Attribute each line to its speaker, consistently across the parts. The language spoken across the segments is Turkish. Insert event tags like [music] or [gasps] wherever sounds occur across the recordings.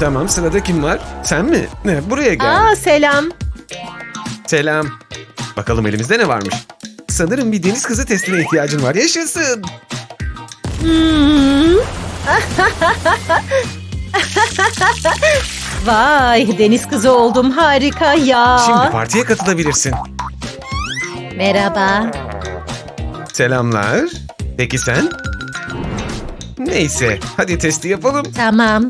Speaker 1: Tamam sırada kim var? Sen mi? Ne, buraya gel.
Speaker 2: Aa selam.
Speaker 1: Selam. Bakalım elimizde ne varmış? Sanırım bir deniz kızı testine ihtiyacın var. Yaşasın.
Speaker 2: Hmm. [laughs] Vay deniz kızı oldum harika ya.
Speaker 1: Şimdi partiye katılabilirsin.
Speaker 2: Merhaba.
Speaker 1: Selamlar. Peki sen? Neyse, hadi testi yapalım.
Speaker 2: Tamam.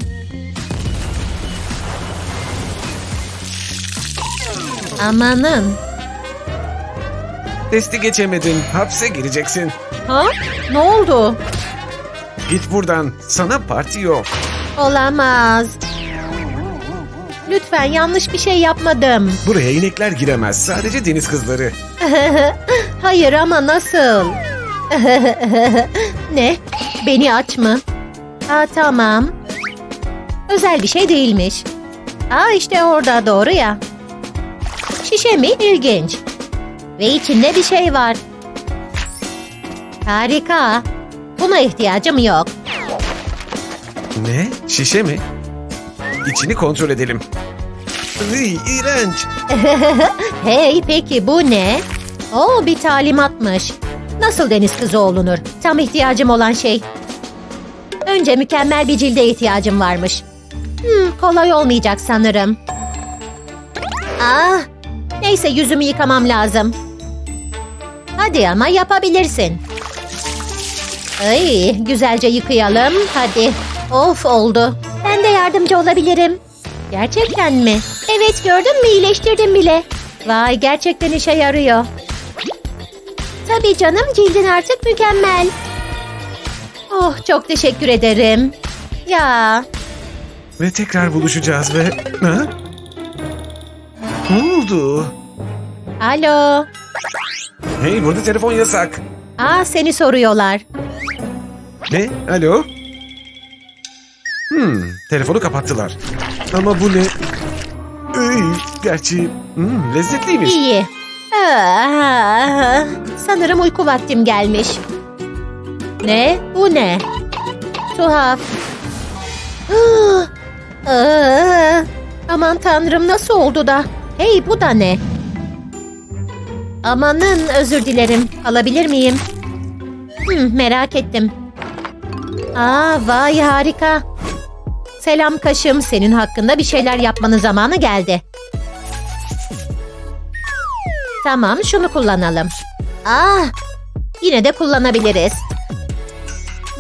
Speaker 2: Amanın.
Speaker 1: Testi geçemedin, hapse gireceksin.
Speaker 2: Ha? Ne oldu?
Speaker 1: Git buradan, sana parti yok.
Speaker 2: Olamaz. Lütfen yanlış bir şey yapmadım.
Speaker 1: Buraya inekler giremez, sadece deniz kızları. [laughs]
Speaker 2: Hayır ama nasıl? [laughs] ne? Beni aç mı? Ha tamam. Özel bir şey değilmiş. Aa işte orada doğru ya. Şişe mi? İlginç. Ve içinde bir şey var. Harika. Buna ihtiyacım yok.
Speaker 1: Ne? Şişe mi? İçini kontrol edelim. Iy, iğrenç. [laughs]
Speaker 2: Hey peki bu ne? Oo bir talimatmış. Nasıl deniz kızı olunur? Tam ihtiyacım olan şey. Önce mükemmel bir cilde ihtiyacım varmış. Hmm, kolay olmayacak sanırım. Ah, neyse yüzümü yıkamam lazım. Hadi ama yapabilirsin. Ay, güzelce yıkayalım. Hadi. Of oldu. Ben de yardımcı olabilirim. Gerçekten mi? Evet gördün mü iyileştirdim bile. Vay gerçekten işe yarıyor. Tabii canım cildin artık mükemmel. Oh çok teşekkür ederim. Ya
Speaker 1: Ve tekrar buluşacağız ve... Ha? Ne oldu?
Speaker 2: alo.
Speaker 1: Hey burada telefon yasak.
Speaker 2: Aa seni soruyorlar.
Speaker 1: Ne? Alo? Hmm, telefonu kapattılar. Ama bu ne? Iy, gerçi hmm, lezzetliymiş.
Speaker 2: İyi. Ah, sanırım uyku vaktim gelmiş. Ne? Bu ne? Tuhaf. Ah, ah, aman tanrım nasıl oldu da? Hey bu da ne? Amanın özür dilerim. Alabilir miyim? Hmm, merak ettim. Aa vay harika. Selam kaşım. Senin hakkında bir şeyler yapmanın zamanı geldi. Tamam şunu kullanalım. Ah yine de kullanabiliriz.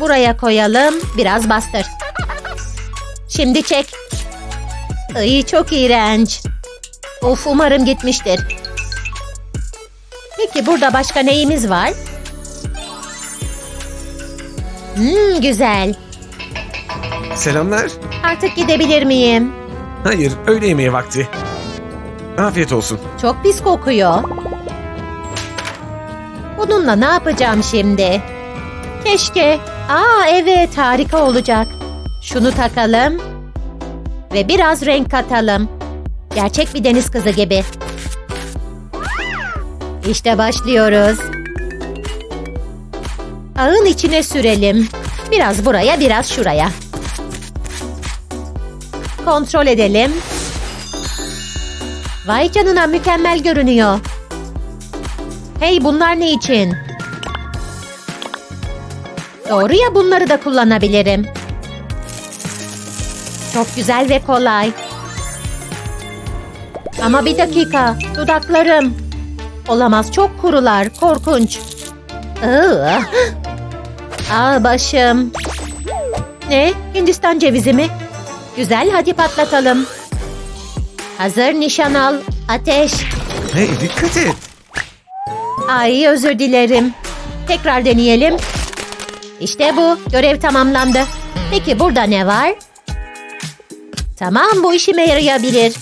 Speaker 2: Buraya koyalım biraz bastır. Şimdi çek. Ay çok iğrenç. Of umarım gitmiştir. Peki burada başka neyimiz var? Hmm, güzel.
Speaker 1: Selamlar.
Speaker 2: Artık gidebilir miyim?
Speaker 1: Hayır, öğle yemeği vakti. Afiyet olsun.
Speaker 2: Çok pis kokuyor. Bununla ne yapacağım şimdi? Keşke. Aa evet harika olacak. Şunu takalım. Ve biraz renk katalım. Gerçek bir deniz kızı gibi. İşte başlıyoruz. Ağın içine sürelim. Biraz buraya biraz şuraya. Kontrol edelim. Vay canına mükemmel görünüyor. Hey bunlar ne için? Doğru ya bunları da kullanabilirim. Çok güzel ve kolay. Ama bir dakika dudaklarım. Olamaz çok kurular korkunç. Iı. Aa başım. Ne Hindistan cevizi mi? Güzel hadi patlatalım. Hazır nişan al. Ateş.
Speaker 1: Hey dikkat et.
Speaker 2: Ay özür dilerim. Tekrar deneyelim. İşte bu. Görev tamamlandı. Peki burada ne var? Tamam bu işime yarayabilir.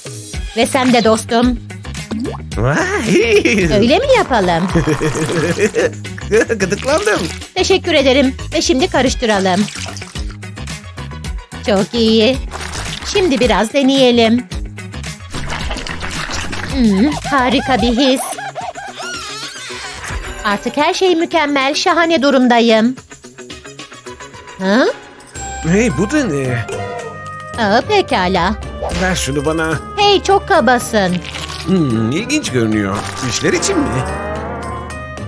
Speaker 2: Ve sen de dostum.
Speaker 1: Vay.
Speaker 2: Öyle mi yapalım? [laughs]
Speaker 1: Gıdıklandım.
Speaker 2: Teşekkür ederim. Ve şimdi karıştıralım. Çok iyi. Şimdi biraz deneyelim. Hmm, harika bir his. Artık her şey mükemmel, şahane durumdayım. Hı?
Speaker 1: Hey bu da ne?
Speaker 2: Aa, pekala.
Speaker 1: Ver şunu bana.
Speaker 2: Hey çok kabasın.
Speaker 1: Hmm, ilginç görünüyor. İşler için mi?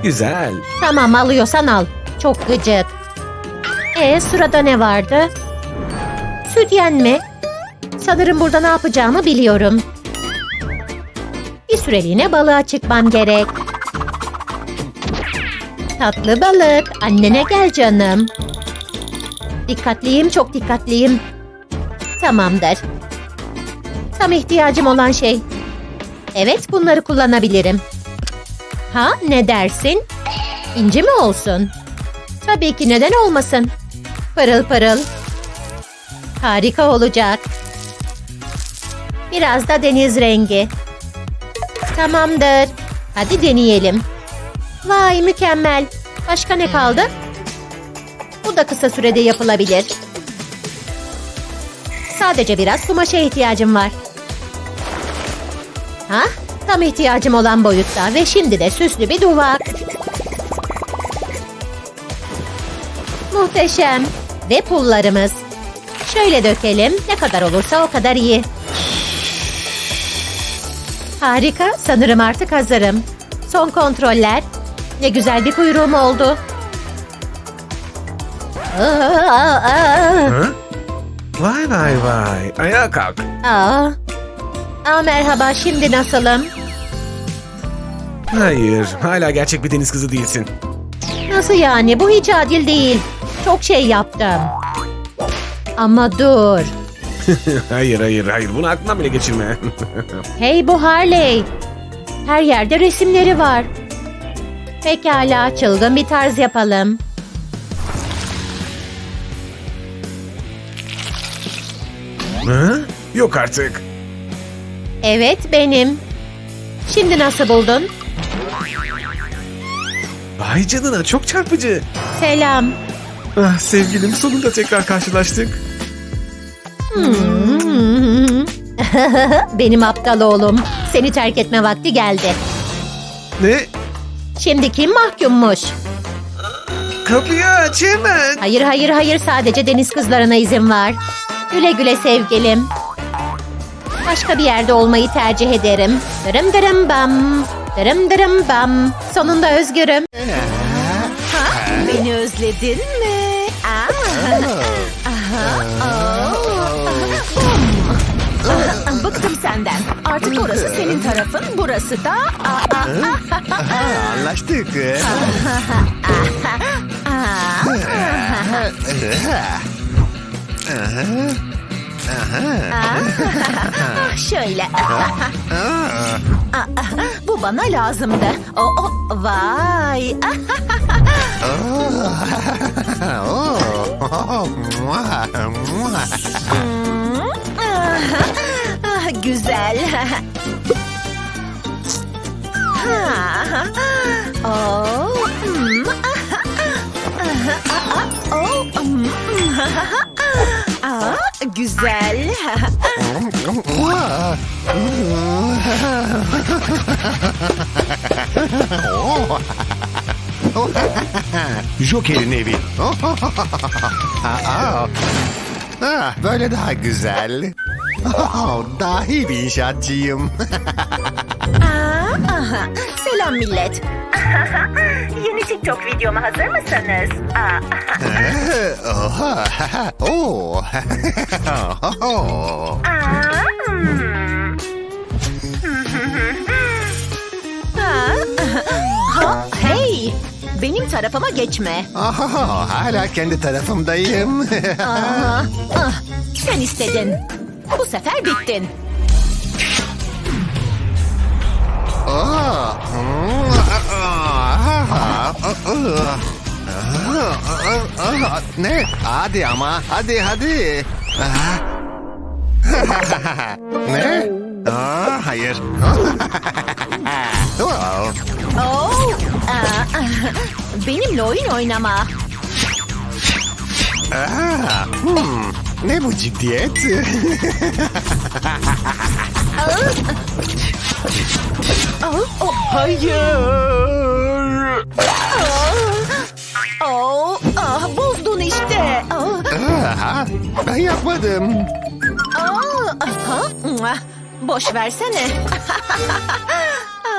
Speaker 1: Güzel.
Speaker 2: Tamam alıyorsan al. Çok gıcık. E sırada ne vardı? Sütyen mi? Sanırım burada ne yapacağımı biliyorum. Bir süreliğine balığa çıkmam gerek. Tatlı balık, annene gel canım. Dikkatliyim, çok dikkatliyim. Tamamdır. Tam ihtiyacım olan şey. Evet, bunları kullanabilirim. Ha, ne dersin? İnci mi olsun? Tabii ki neden olmasın? Pırıl pırıl. Harika olacak. Biraz da deniz rengi. Tamamdır. Hadi deneyelim. Vay mükemmel. Başka ne kaldı? Bu da kısa sürede yapılabilir. Sadece biraz kumaşa ihtiyacım var. Ha? Tam ihtiyacım olan boyutta ve şimdi de süslü bir duvak. Muhteşem. Ve pullarımız. Şöyle dökelim. Ne kadar olursa o kadar iyi. Harika. Sanırım artık hazırım. Son kontroller. Ne güzel bir kuyruğum oldu. Aa, aa,
Speaker 1: Ha? Vay vay vay. Ayağa kalk.
Speaker 2: aa. Aa, merhaba. Şimdi nasılım?
Speaker 1: Hayır, hala gerçek bir deniz kızı değilsin.
Speaker 2: Nasıl yani? Bu hiç adil değil. Çok şey yaptım. Ama dur. [laughs]
Speaker 1: hayır hayır hayır, bunu aklından bile geçirme. [laughs]
Speaker 2: Hey bu Harley. Her yerde resimleri var. Pekala çılgın bir tarz yapalım.
Speaker 1: ha? Yok artık.
Speaker 2: Evet benim. Şimdi nasıl buldun?
Speaker 1: Vay canına çok çarpıcı.
Speaker 2: Selam.
Speaker 1: Ah sevgilim sonunda tekrar karşılaştık.
Speaker 2: Hmm. [laughs] benim aptal oğlum. Seni terk etme vakti geldi.
Speaker 1: Ne?
Speaker 2: Şimdi kim mahkummuş?
Speaker 1: Kapıyı aç hemen.
Speaker 2: Hayır hayır hayır sadece deniz kızlarına izin var. Güle güle sevgilim. Başka bir yerde olmayı tercih ederim. Dırım dırım bam. Dırım dırım bam. Sonunda özgürüm. Ha, beni özledin mi? Aa. Aha. Bum. Bıktım senden. Artık orası senin tarafın, burası da... Aa, aa,
Speaker 3: Anlaştık.
Speaker 2: Ah, [laughs] Şöyle. Bu bana lazımdı. O, o, vay. Ah, [laughs] Güzel. Oh. hmm. [laughs] Oh, hmm. Aa, güzel.
Speaker 3: Joker'in evi. Ah, böyle daha güzel. Dahi bir inşaatçıyım.
Speaker 2: Aa, aha. Selam millet. [laughs] Yeni TikTok videoma hazır mısınız? Aa, [laughs]
Speaker 3: Oha. [laughs] Oo.
Speaker 2: Ha, hey! Benim tarafıma geçme.
Speaker 3: Aha, hala kendi tarafımdayım.
Speaker 2: Aa, ah, sen istedin. Bu sefer bittin.
Speaker 3: Aa, hmm, aa, aa, Ne? Hadi ama. Hadi hadi. Ne? Aa, hayır. [laughs] Oh.
Speaker 2: Aa, benimle oyun oynama.
Speaker 3: Aa, hmm, Ne bu ciddiyet?
Speaker 2: Oh, oh, hayır. Oh, ah, bozdun işte. Ah,
Speaker 3: Aa, ben yapmadım.
Speaker 4: aha, mua. Boş versene. [laughs]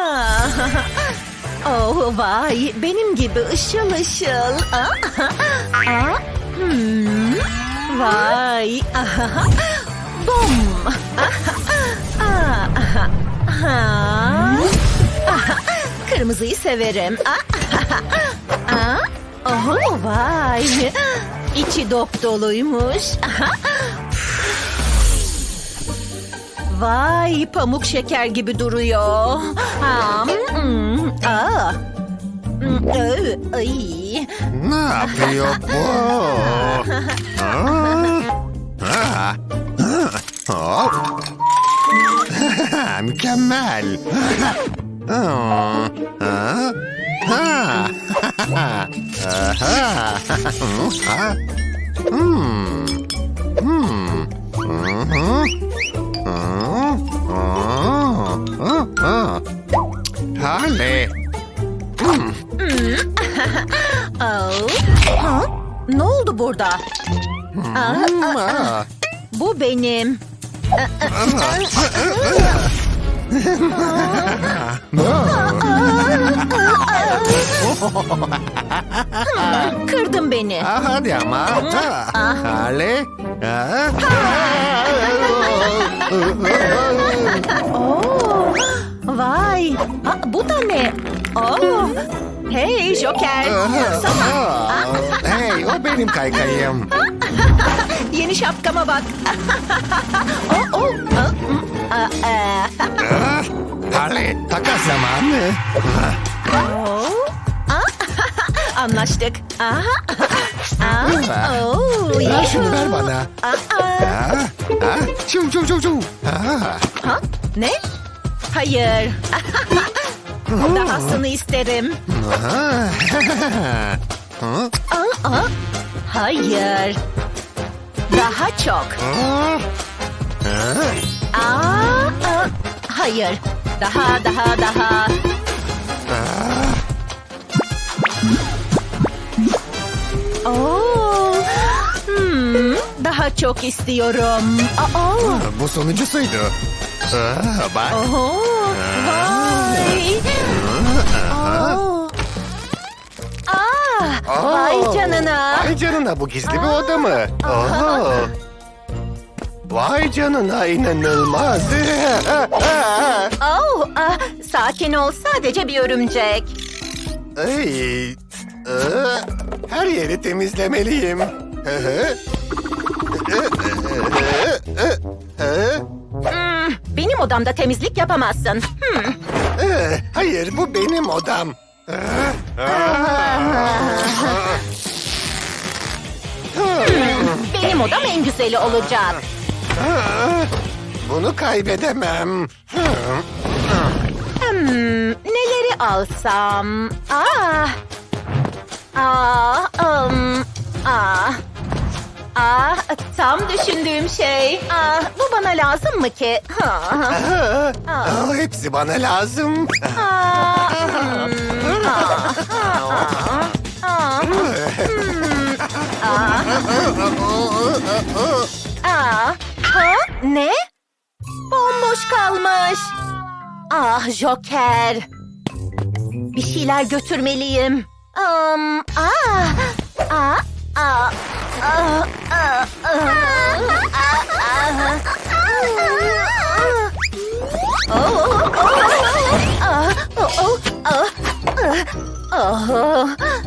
Speaker 4: Ah, oh vay benim gibi ışıl ışıl. Ah, ah, hmm, Vay. aha, Bom. Ah, ah, ah, ah, Kırmızıyı severim. Ah, ah, Aha vay. İçi dop doluymuş. Vay pamuk şeker gibi duruyor. Hmm, ah. hmm, ay.
Speaker 3: Ne yapıyor bu? [laughs] Ah. Ah. Mükemmel. Ha? Aha. Ha. Hmm. Hmm. Hı hı. Aa, aa, aa. Hale.
Speaker 4: Oh. Ha? Ne oldu burada? Aa,
Speaker 3: Aa.
Speaker 4: bu benim. [laughs] Kırdın beni.
Speaker 3: Aa, hadi ama. Ha. Hale. Ha.
Speaker 4: Oo, vay. Aa, bu da ne? Oo. Hey Joker. Sana.
Speaker 3: Aa, Hey, o benim kaykayım. [laughs]
Speaker 4: Yeni şapkama bak. [laughs] oh, oh.
Speaker 3: Ah, Hale, takas zamanı.
Speaker 4: Oo. Aa, [laughs] Anlaştık. Aha. Aa, oo,
Speaker 3: Ver şunu
Speaker 4: yuhu.
Speaker 3: ver bana.
Speaker 4: Aa,
Speaker 3: Ha, ha, çu çu çu çu. Ha.
Speaker 4: ha? Ne? Hayır. [laughs] Dahasını isterim. [laughs]
Speaker 3: Ha. Hı?
Speaker 4: Aa, aa. Hayır. Daha çok.
Speaker 3: Ha.
Speaker 4: Aa, aa. Hayır. Daha daha daha. Oo. Hmm, daha çok istiyorum. Aa,
Speaker 3: Bu sonuncusuydu. Aa, bak.
Speaker 4: oho, vay. Oo. Aa, vay canına.
Speaker 3: Vay canına bu gizli bir oda mı? Oo. Vay canına inanılmaz. [laughs]
Speaker 4: Oh, ah, sakin ol sadece bir örümcek.
Speaker 3: Ay, aa, her yeri temizlemeliyim.
Speaker 4: Hmm, benim odamda temizlik yapamazsın. Hmm.
Speaker 3: Ee, Hayır bu benim odam.
Speaker 4: Benim odam en güzeli olacak.
Speaker 3: Bunu kaybedemem.
Speaker 4: Hmm, neleri alsam? Ah. Ah, um, ah. Ah, tam düşündüğüm şey. Ah, bu bana lazım mı ki? Ha. [laughs]
Speaker 3: Aa, aa, hepsi bana lazım.
Speaker 4: Hmm, hmm, ha? Ne? Bomboş kalmış. Ah Joker. Bir şeyler götürmeliyim. Um, aa, aa, aa, aa, aa,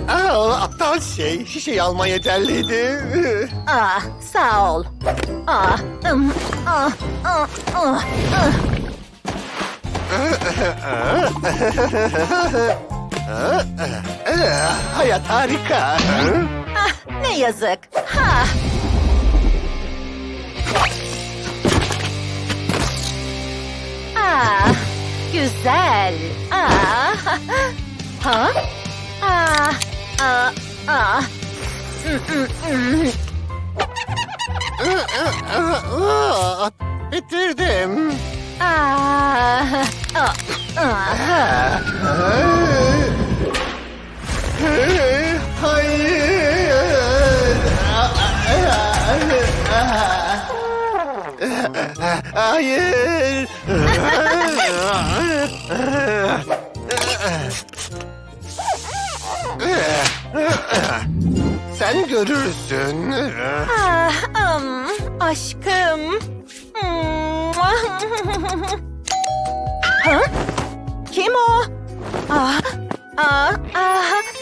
Speaker 3: Aa, aptal şey, şişeyi alma yeterliydi.
Speaker 4: Aa, sağ ol. Aa, ım, aa, aa, aa, aa ah, ah.
Speaker 3: Ee, hayat harika.
Speaker 4: Ah, ne yazık. Ha. Ah, güzel. Ah, ha? Ah, ah, ah.
Speaker 3: Aa, Bitirdim.
Speaker 4: Ah, ah, ah.
Speaker 3: Hayır. Hayır. Sen görürsün.
Speaker 4: Ah, am, aşkım. Ha? Kim o? Ah, ah, ah.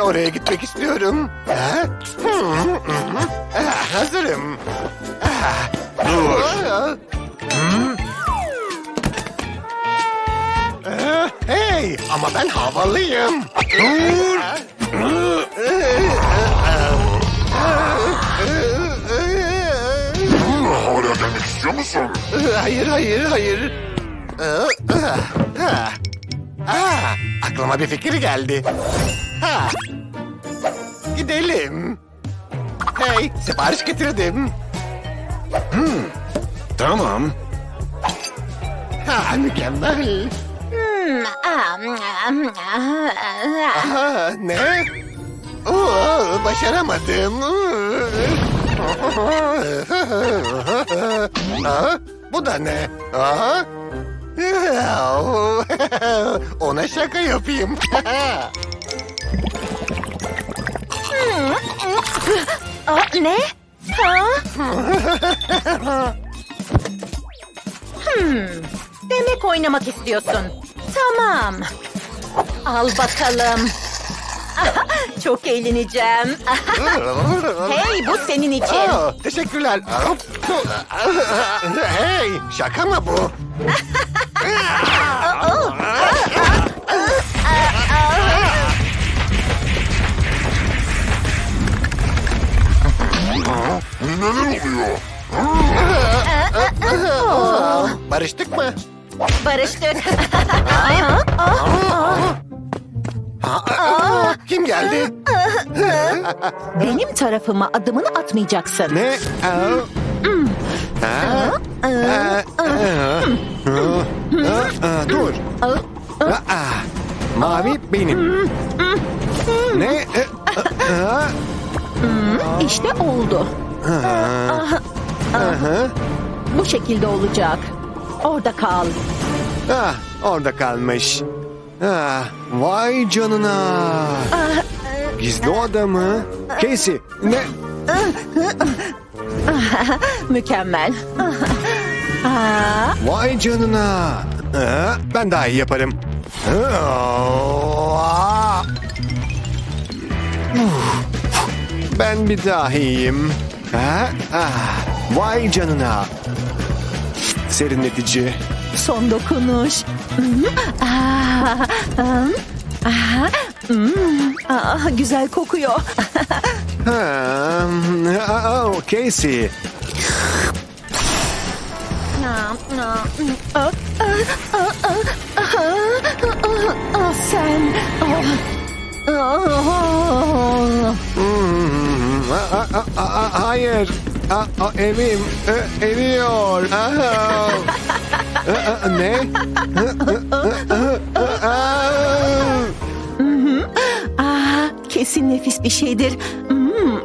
Speaker 3: Oraya gitmek istiyorum. Ha? Ah, hazırım. Ah, Dur. Ah, Hey, ama ben havalıyım. Dur.
Speaker 5: Hala gelmek istiyor musun?
Speaker 3: Hayır, hayır, hayır. Ah, ah, ah. Ah, aklıma bir fikir geldi. Ha. Gidelim. Hey, sipariş getirdim.
Speaker 1: Tamam.
Speaker 3: Ha, mükemmel.
Speaker 4: Hmm, ah, ah, ah, ah.
Speaker 3: Ha, ne? Oo, başaramadım. Ha, bu da ne? Ha? [laughs] Ona şaka yapayım. [laughs]
Speaker 4: Ah, ne? Ha? hmm, demek oynamak istiyorsun. Tamam. Al bakalım. [laughs] Çok eğleneceğim. [laughs] hey bu senin için.
Speaker 3: Aa, teşekkürler. [laughs] hey, şaka mı bu?
Speaker 5: Neler oluyor?
Speaker 3: Barıştık mı?
Speaker 4: Barıştık.
Speaker 3: Ha, kim geldi?
Speaker 4: Benim tarafıma adımını atmayacaksın.
Speaker 3: Ne? Aa. Ha? Aa, aa. Aa, Dur. Aa, Mavi benim. Ne? Aa,
Speaker 4: İşte oldu. Bu şekilde olacak. Orada kal.
Speaker 3: Ah, orada kalmış. Ah, vay canına. Gizli oda mı? Casey, ne?
Speaker 4: Mükemmel.
Speaker 3: Vay canına. Ah, ben daha iyi yaparım. Ah. Ben bir dahiyim. Ha? Ah, vay canına. Serinletici.
Speaker 4: son dokunuş. Hmm, hmm, aa, hmm, aa, güzel kokuyor.
Speaker 3: Ha, oh, Casey.
Speaker 4: Aa, aa, aa, aa, aa, Sen. aa, aa.
Speaker 3: Hmm, a- a- a- a- hayır. A- a- evim e, eriyor. Ah. A- a- ne? Ah.
Speaker 4: Aa, kesin nefis bir şeydir. Hmm.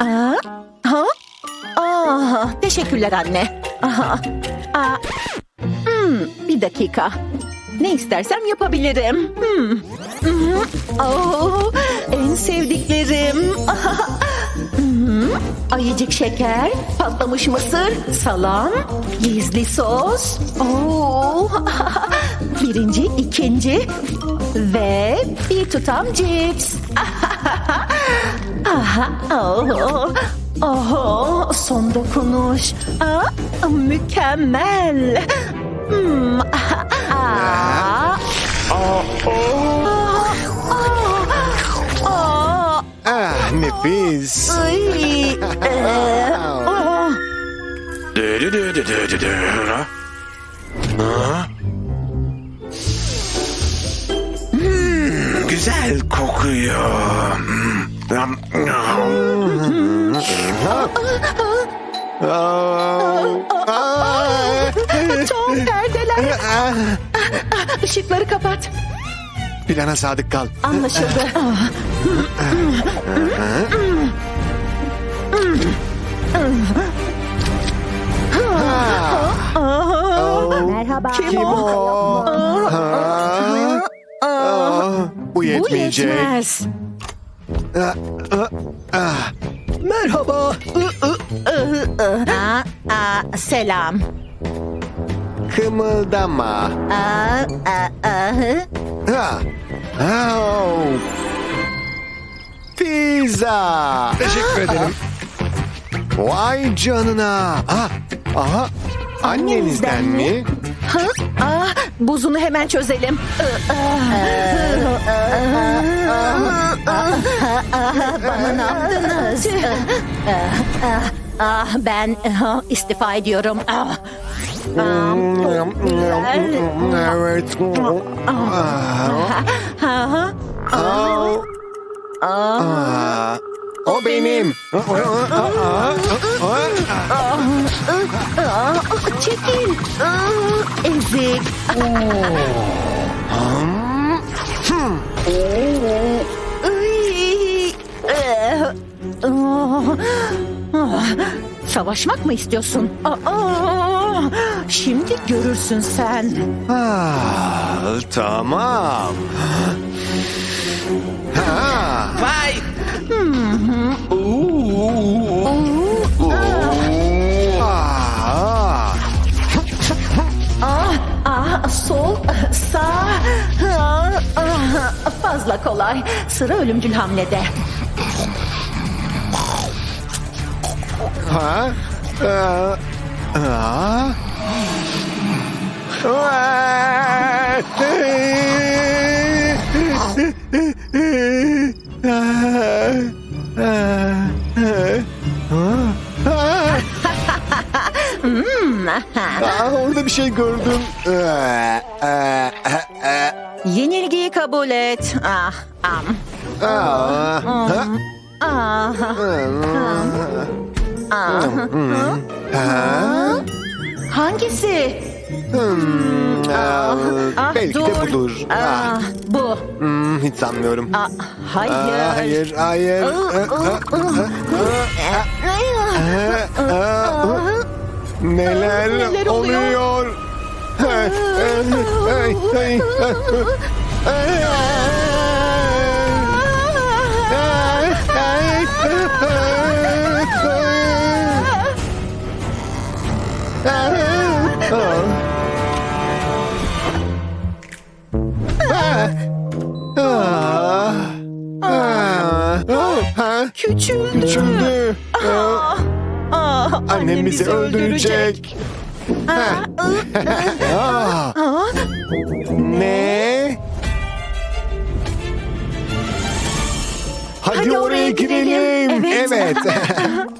Speaker 4: Aa, ha? Aa, teşekkürler anne. Aha. Aa, hmm, bir dakika. Ne istersem yapabilirim. Hmm. Hmm. Oo, en sevdiklerim. [laughs] Ayıcık şeker, patlamış mısır, salam, gizli sos. Oo. [laughs] Birinci, ikinci ve bir tutam cips. [laughs] Aha, oh, oh, son dokunuş. Aa, mükemmel. Hmm, aa,
Speaker 3: Aa,
Speaker 4: Aa,
Speaker 3: nefis.
Speaker 4: ay, ee, aa.
Speaker 5: Dö dö dö dö dö dö dö. Ha? Ha? Hmm, güzel kokuyor. Hmm.
Speaker 4: Tom perdeler. Işıkları kapat.
Speaker 3: Plana sadık kal.
Speaker 4: Anlaşıldı. [laughs]
Speaker 2: Merhaba.
Speaker 3: Kim o? Ha? Bu
Speaker 4: Bu
Speaker 3: yetmeyecek.
Speaker 4: yetmez.
Speaker 3: Ah, ah, ah.
Speaker 4: Merhaba. Aa, aa, selam.
Speaker 3: Kımıldama.
Speaker 4: Aa, aa, aa.
Speaker 3: Ha. Oh. Pizza.
Speaker 1: Teşekkür ederim.
Speaker 3: Vay canına. Ah, aha. Annenizden mi?
Speaker 4: Ha? Aa, buzunu hemen çözelim. Bana ne yaptınız? Ah, ben ah, istifa ediyorum. Ah.
Speaker 3: Evet. Ah,
Speaker 4: Ha?
Speaker 3: ah, ah. O benim.
Speaker 4: Çekil. Ah, Ezik. Ay, eh, ah, ah. Savaşmak mı istiyorsun? Aa, [gasps] şimdi görürsün sen.
Speaker 3: Ah, tamam. Ha.
Speaker 1: Vay!
Speaker 3: Ah.
Speaker 4: Ah, ah, sol, sağ. Ah, ah, fazla kolay. Sıra ölümcül hamlede.
Speaker 3: Ha? Ah. Ah. Ah, orada bir şey gördüm. Ah, ah, ah, ah.
Speaker 4: Yenilgiyi kabul et. Ah, am.
Speaker 3: Ah, ha?
Speaker 4: Ah, ah.
Speaker 3: Ha?
Speaker 4: Hangisi?
Speaker 3: Hmm, ah,
Speaker 4: Ah,
Speaker 3: belki de budur. Ah,
Speaker 4: Ah, bu.
Speaker 3: hmm, hiç sanmıyorum.
Speaker 4: Ah, hayır.
Speaker 3: Ah, hayır, hayır. Ah, ah, ah, ah, ah. Neler,
Speaker 4: Neler oluyor?
Speaker 3: oluyor? Ay, ay, ay, ay, ay,
Speaker 4: Küçüldü.
Speaker 3: Küçüldü.
Speaker 4: Ah, ah,
Speaker 3: Annem bizi öldürecek.
Speaker 4: Ah.
Speaker 3: Ne? Hadi,
Speaker 4: oraya girelim.
Speaker 3: girelim.
Speaker 4: Evet.
Speaker 3: evet. [laughs]